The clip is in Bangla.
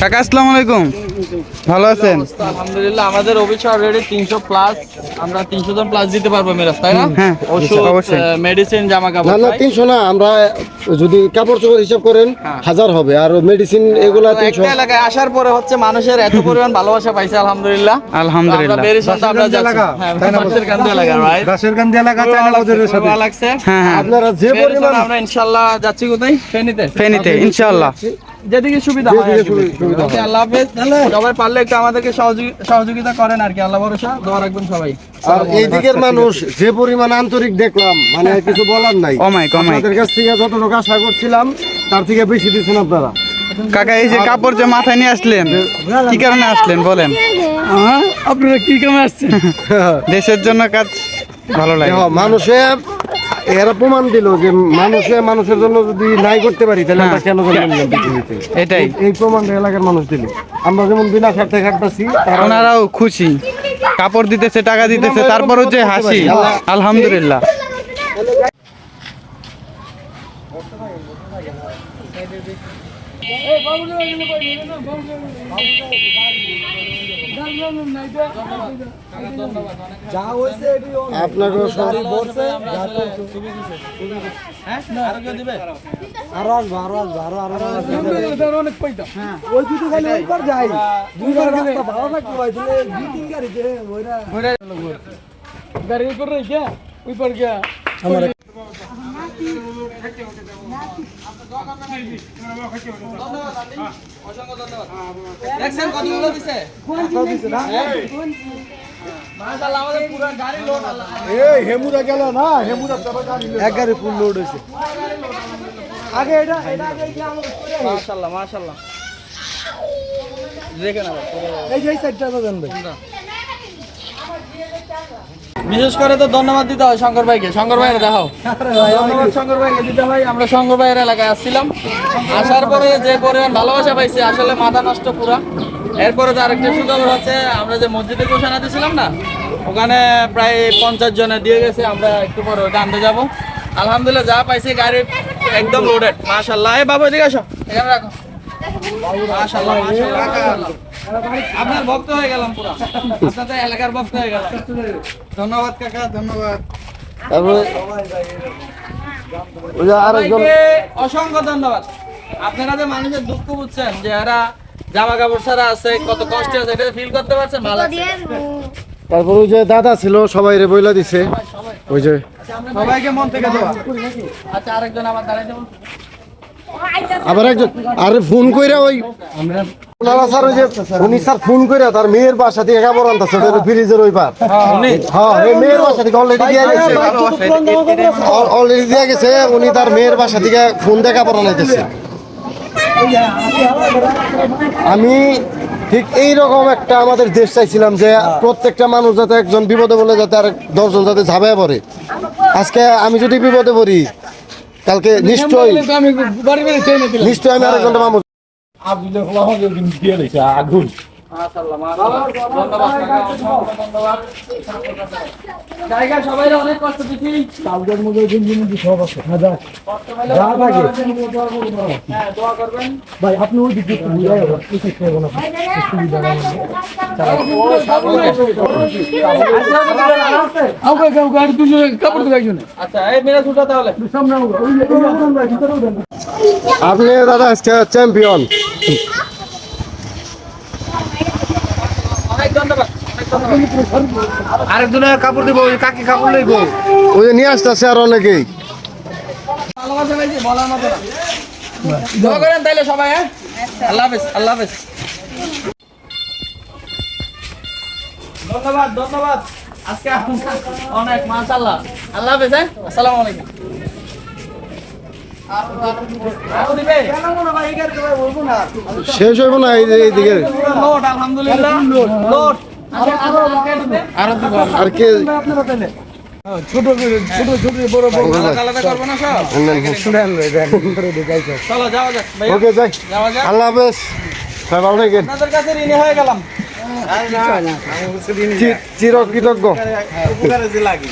কাকা আসসালামু আলাইকুম। ভালো আছেন? আলহামদুলিল্লাহ আমাদের অফিস অলরেডি তিনশো প্লাস আমরা তিনশো জন প্লাস দিতে পারব মিরাজ তাই না? হ্যাঁ, ওষুধ মেডিসিন জামা কাপড় না তাই? তিনশো না আমরা যদি কাপড় চোপড় হিসাব করেন হাজার হবে আর মেডিসিন এগুলা তো তিনশো। একটা এলাকায় আসার পরে হচ্ছে মানুষের এত পরিমাণ ভালোবাসা পাইছে আলহামদুলিল্লাহ। আলহামদুলিল্লাহ। আমরা বেরিয়েছেন তো আমরা হ্যাঁ এলাকা রাইট এলাকা চায়না বাজারের সাথে? ভালো লাগছে। হ্যাঁ হ্যাঁ। আপনারা যে পরিমাণ আমরা ইনশাআল্লাহ যাচ্ছি কোথায়? ফেনীতে। ফেনীতে ইনশাআল্লাহ যেদিকে সুবিধা হয় আর কি। Okay, আল্লাহ হাফেজ। সবাই পারলে একটু আমাদেরকে সহযোগিতা করেন আর কি আল্লাহ ভরসা। দোয়া রাখবেন সবাই। আর এই দিকের মানুষ যে পরিমাণ আন্তরিক দেখলাম মানে কিছু বলার নাই। অমাইক, অমাইক। আপনাদের কাছ থেকে যতটুকু আশা করছিলাম তার থেকে বেশি দিচ্ছেন আপনারা। কাকা এই যে কাপড় যে মাথায় নিয়ে আসলেন কি কারণে আসলেন বলেন? আপনারা কি কামে আসছেন? দেশের জন্য কাজ ভালো লাগে। দেখো, মানুষে এরা প্রমাণ দিল যে মানুষে মানুষের জন্য যদি নাই করতে পারি তাহলে আমরা কেন জন্ম পৃথিবীতে? এটাই। এই প্রমাণ এলাকার মানুষ দিল। আমরা যেমন বিনা স্বার্থে খাটতেছি ওনারাও খুশি। কাপড় দিতেছে টাকা দিতেছে তারপরও যে হাসি। আলহামদুলিল্লাহ। আরও দিবে অনেক পাইতা ওই যদি খালি ওইবার যাই। দুইবার রাস্তা ভালো থাকতে ভাই দিলে দুই তিন গাড়িতে ওইরা গাড়ি ওইবার রে ওইবার গিয়া আমার দেখছেন কতগুলো দিছে? হেমুরা গেল না হেমুরা এক গাড়ি ফুল লোড হয়েছে। আগে এটা মাশাআল্লাহ দেখেন এই যে সাইডটা দেন ভাই। বিশেষ করে তো ধন্যবাদ দিতে হয় শঙ্কর ভাইকে। শঙ্কর ভাইয়ের দেখাও। ধন্যবাদ শঙ্কর ভাইকে দিতে হয় আমরা শঙ্কর ভাইয়ের এলাকায় আসছিলাম। আসার পরে যে পরিমাণ ভালোবাসা পাইছি আসলে মাথা নষ্ট পুরা। এরপরে তো আরেকটা সুখবর হচ্ছে আমরা যে মসজিদে ঘোষণা দিয়েছিলাম না ওখানে প্রায় পঞ্চাশ জনে দিয়ে গেছে আমরা একটু পরে ওটা আনতে যাব। আলহামদুলিল্লাহ যা পাইছি গাড়ি একদম লোডেড মাশাল্লাহ এই বাবু এদিকে আসো। এখানে রাখো। মাশাল্লাহ মাশাল্লাহ আপনার ভক্ত হয়ে গেলাম পুরো। আপনাদের এলাকার ভক্ত হয়ে গেলাম। ধন্যবাদ কাকা ধন্যবাদ। তারপরে ওই যে আরেকজন সবাইকে অসংখ্য ধন্যবাদ। আপনারা যে মানুষের দুঃখ বুঝছেন যে এরা জামা কাপড় ছাড়া আছে কত কষ্টে আছে এটা ফিল করতে পারছেন? ভালো লাগছে তারপর ওই যে দাদা ছিল সবাই রে বইলা দিছে। ওই যে সবাইকে মন থেকে দেওয়া আচ্ছা আরেকজন আবার দাঁড়াইতে বলুন। আবার একজন আরে ফোন কইরা ওই ওনারা স্যার ওই যে উনি স্যার ফোন তার মেয়ের বাসা থেকে কাপড় আনতেছে ওটা ফ্রিজের ওই পার হ্যাঁ মেয়ের বাসা থেকে অলরেডি দিয়ে গেছে। অলরেডি দিয়ে গেছে উনি তার মেয়ের বাসা থেকে ফোন দিয়ে কাপড় আনাইতেছে। আমি ঠিক এই রকম একটা আমাদের দেশ চাইছিলাম যে প্রত্যেকটা মানুষ যাতে একজন বিপদে বলে যাতে আর দশজন যাতে ঝাঁপায় পড়ে। আজকে আমি যদি বিপদে পড়ি কালকে নিশ্চয়ই নিশ্চয়ই আমি আরেকজনটা মামু হওয়া হবে কিন্তু দিয়ে দিছে। আগুন হ্যাঁ হ্যাঁ দোয়া করবেন। ভাই আপনি ওই দিকে কাপড় তো একজনে আচ্ছা এই মেরা ছুটা তাহলে। সামনে আপনি দাদা আজকে চ্যাম্পিয়ন আরেকজনের কাপড় দিব ওই কাকি কাপড় লইব। ওই যে নিয়ে আসতেছে আর অনেকেই। তাইলে সবাই আল্লাহ হাফেজ আল্লাহ হাফেজ ধন্যবাদ ধন্যবাদ। আজকে অনেক মাশাআল্লাহ। আল্লাহ হাফেজ হ্যাঁ? আসসালামু আলাইকুম। শেষ হইব না এই লোড আরও কে? ছোট ছোট ছোট বড় বড় আলাদা আলাদা না সব চলো যাওয়া যাক ওকে, যাই। আল্লাহ হাফেজ। সবাই ভালো থাকেন। আপনাদের কাছে ঋণী গেলাম চির কৃতজ্ঞ উপকারে যে লাগি